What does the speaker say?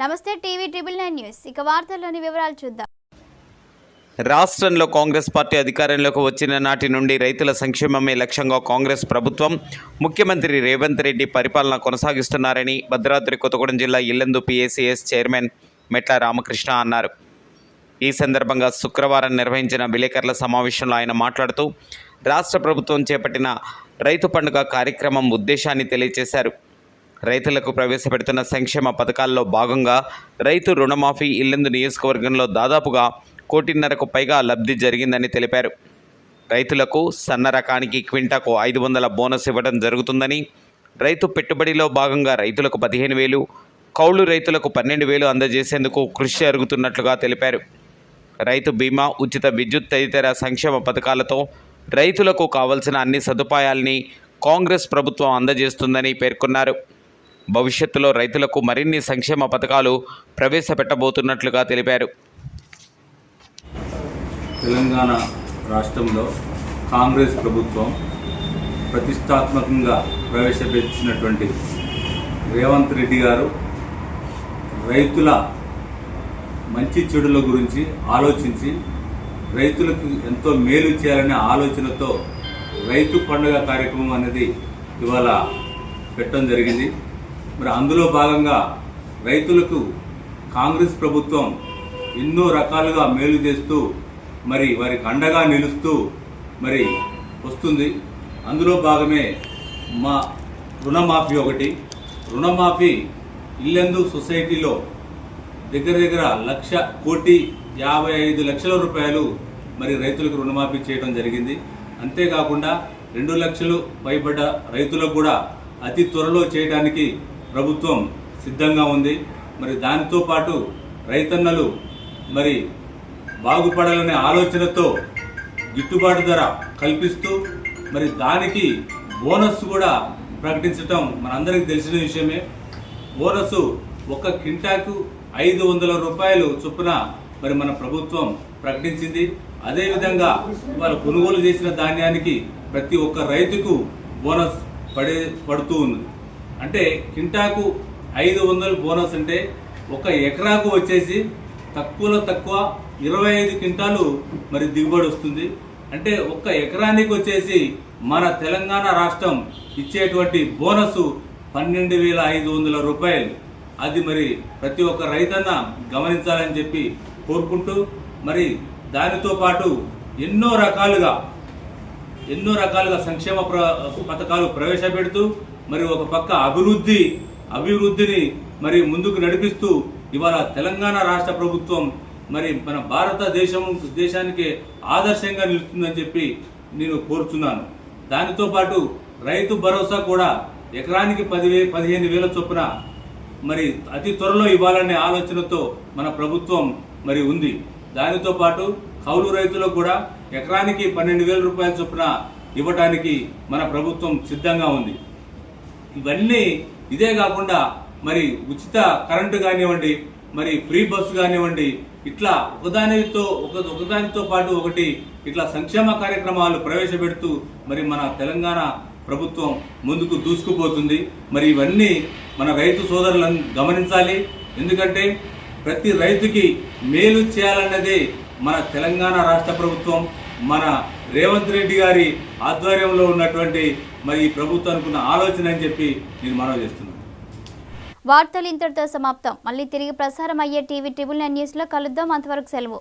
నమస్తే TV triple nine news. ఇక వార్తల్లోని వివరాలు చూద్దాం. రాష్ట్రంలో కాంగ్రెస్ పార్టీ అధికారంలోకి వచ్చిన నాటి నుండి రైతుల సంక్షేమమే లక్ష్యంగా కాంగ్రెస్ ప్రభుత్వం ముఖ్యమంత్రి రేవంత్ రెడ్డి పరిపాలన కొనసాగిస్తున్నారని భద్రాద్రి కొత్తగూడెం జిల్లా ఇల్లెందు పిఏసీఎస్ చైర్మన్ మెట్ల రామకృష్ణ అన్నారు. ఈ సందర్భంగా శుక్రవారం నిర్వహించిన విలేకరుల సమావేశంలో ఆయన మాట్లాడుతూ రాష్ట్ర ప్రభుత్వం చేపట్టిన రైతు పండుగ కార్యక్రమం ఉద్దేశాన్ని తెలియజేశారు. రైతులకు ప్రవేశపెడుతున్న సంక్షేమ పథకాల్లో భాగంగా రైతు రుణమాఫీ ఇల్లందు నియోజకవర్గంలో దాదాపుగా కోటిన్నరకు పైగా లబ్ధి జరిగిందని తెలిపారు. రైతులకు సన్న రకానికి క్వింటాకు ఐదు వందల బోనస్ ఇవ్వడం జరుగుతుందని రైతు పెట్టుబడిలో భాగంగా రైతులకు పదిహేను వేలు కౌలు రైతులకు పన్నెండు వేలు అందజేసేందుకు కృషి జరుగుతున్నట్లుగా తెలిపారు. రైతు బీమా ఉచిత విద్యుత్ తదితర సంక్షేమ పథకాలతో రైతులకు కావలసిన అన్ని సదుపాయాల్ని కాంగ్రెస్ ప్రభుత్వం అందజేస్తుందని పేర్కొన్నారు. భవిష్యత్తులో రైతులకు మరిన్ని సంక్షేమ పథకాలు ప్రవేశపెట్టబోతున్నట్లుగా తెలిపారు. తెలంగాణ రాష్ట్రంలో కాంగ్రెస్ ప్రభుత్వం ప్రతిష్టాత్మకంగా ప్రవేశపెట్టినటువంటి రేవంత్ రెడ్డి గారు రైతుల మంచి చెడుల గురించి ఆలోచించి రైతులకు ఎంతో మేలు చేయాలనే ఆలోచనతో రైతు పండుగ కార్యక్రమం అనేది ఇవాళ పెట్టడం జరిగింది. మరి అందులో భాగంగా రైతులకు కాంగ్రెస్ ప్రభుత్వం ఎన్నో రకాలుగా మేలు చేస్తూ మరి వారికి అండగా నిలుస్తూ మరి వస్తుంది. అందులో భాగమే మా రుణమాఫీ ఒకటి. రుణమాఫీ ఇల్లెందు సొసైటీలో దగ్గర దగ్గర లక్ష కోటి యాభై ఐదు లక్షల రూపాయలు మరి రైతులకు రుణమాఫీ చేయడం జరిగింది. అంతేకాకుండా రెండు లక్షలు పైబడ్డ రైతులకు కూడా అతి త్వరలో చేయడానికి ప్రభుత్వం సిద్ధంగా ఉంది. మరి దానితో పాటు రైతన్నలు మరి బాగుపడాలనే ఆలోచనతో గిట్టుబాటు ధర కల్పిస్తూ మరి దానికి బోనస్ కూడా ప్రకటించటం మనందరికీ తెలిసిన విషయమే. బోనస్ ఒక కింటాకు ఐదు వందల రూపాయలు చొప్పున మరి మన ప్రభుత్వం ప్రకటించింది. అదేవిధంగా వాళ్ళు కొనుగోలు చేసిన ధాన్యానికి ప్రతి ఒక్క రైతుకు బోనస్ పడే పడుతూ ఉంది అంటే కింటాకు ఐదు వందలు బోనస్ అంటే ఒక ఎకరాకు వచ్చేసి తక్కువలో తక్కువ ఇరవై ఐదు క్వింటాలు మరి దిగుబడి వస్తుంది. అంటే ఒక్క ఎకరానికి వచ్చేసి మన తెలంగాణ రాష్ట్రం ఇచ్చేటువంటి బోనస్ పన్నెండు వేల ఐదు వందల రూపాయలు. అది మరి ప్రతి ఒక్క రైతన్న గమనించాలని చెప్పి కోరుకుంటూ మరి దానితో పాటు ఎన్నో రకాలుగా ఎన్నో రకాలుగా సంక్షేమ ప్ర- పథకాలు ప్రవేశపెడుతూ మరి ఒక పక్క అభివృద్ధి అభివృద్ధిని మరి ముందుకు నడిపిస్తూ ఇవాళ తెలంగాణ రాష్ట్ర ప్రభుత్వం మరి మన భారతదేశం దేశానికి ఆదర్శంగా నిలుస్తుందని చెప్పి నేను కోరుతున్నాను దానితో పాటు రైతు భరోసా కూడా ఎకరానికి పదివే పదిహేను వేల చొప్పున మరి అతి త్వరలో ఇవ్వాలనే ఆలోచనతో మన ప్రభుత్వం మరి ఉంది. దానితో పాటు కౌలు రైతులకు కూడా ఎకరానికి పన్నెండు వేల రూపాయల చొప్పున ఇవ్వటానికి మన ప్రభుత్వం సిద్ధంగా ఉంది. ఇవన్నీ ఇదే కాకుండా మరి ఉచిత కరెంటు కానివ్వండి మరి ఫ్రీ బస్సు కానివ్వండి ఇట్లా ఒకదానితో ఒక ఒకదానితో పాటు ఒకటి ఇట్లా సంక్షేమ కార్యక్రమాలు ప్రవేశపెడుతూ మరి మన తెలంగాణ ప్రభుత్వం ముందుకు దూసుకుపోతుంది. మరి ఇవన్నీ మన రైతు సోదరులను గమనించాలి. ఎందుకంటే ప్రతి రైతుకి మేలు చేయాలన్నదే మన తెలంగాణ రాష్ట్ర ప్రభుత్వం. మన రేవంత్ రెడ్డి గారి ఆధ్వర్యంలో ఉన్నటువంటి మరి ఈ ప్రభుత్వానికి ఉన్న ఆలోచన అని చెప్పి నేను మనవి చేస్తున్నాను. వార్తలు ఇంతటితో సమాప్తం. మళ్ళీ తిరిగి ప్రసారం అయ్యే టీవీ ట్రిబుల్ నైన్ న్యూస్లో కలుద్దాం. అంతవరకు సెలవు.